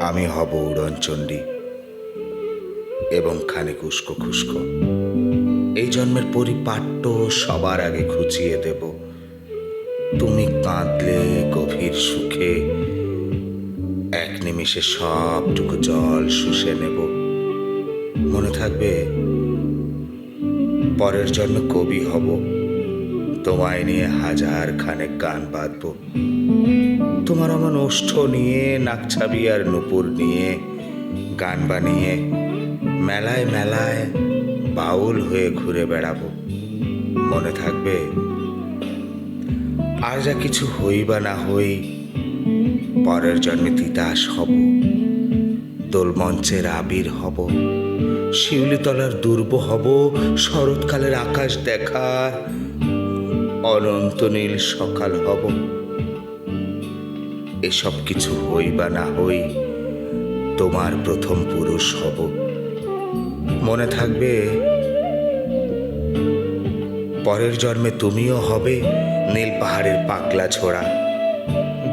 আমি হব উড়নচণ্ডী এবং খানিক উস্কো খুস্কো। এই জন্মের পরিপাট্য সবার আগে খুঁচিয়ে দেব। তুমি কাঁদলে গভীর সুখে, এক নিমিষে সবটুকু জল শুষে নেব। মনে থাকবে, পরের জন্য কবি হব। তোমায় নিয়ে হাজার খানেক গান বাঁধব তোমার আমার ওষ্ঠ নিয়ে নাকছাবি আর নুপুর নিয়ে, গান বানিয়ে মেলায় মেলায় বাউল হয়ে ঘুরে বেড়াবো। মনে থাকবে, আর যা কিছু হই বা না হই, পরের জন্মে তিতাস হব, দোলমঞ্চের আবির হব, শিউলিতলার দুর্ব হব, শরৎকালের আকাশ দেখার অনন্ত নীল সকাল হব। এসব কিছু হই বা না হই, তোমার প্রথম পুরুষ হব। মনে থাকবে, পরের জন্মে তুমিও হবে নীল পাহাড়ের পাগলা ছোড়া।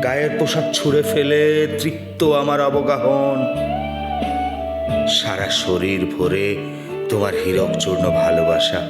গায়ের পোশাক ছুঁড়ে ফেলে তৃপ্ত আমার অবগাহন। সারা শরীর ভরে তোমার হীরক চূর্ণ ভালোবাসা।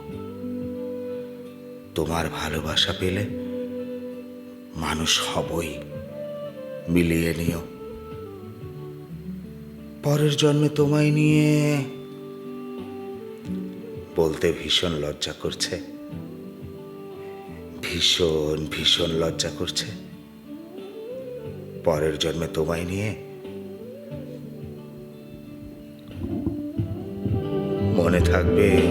তোমার ভালোবাসা পেলে মানুষ হবই, মিলিয়ে নিও। পরের জন্মে তোমায় নিয়ে বলতে ভীষণ লজ্জা করছে। ভীষণ ভীষণ লজ্জা করছে। পরের জন্মে তোমায় নিয়ে মনে থাকবে।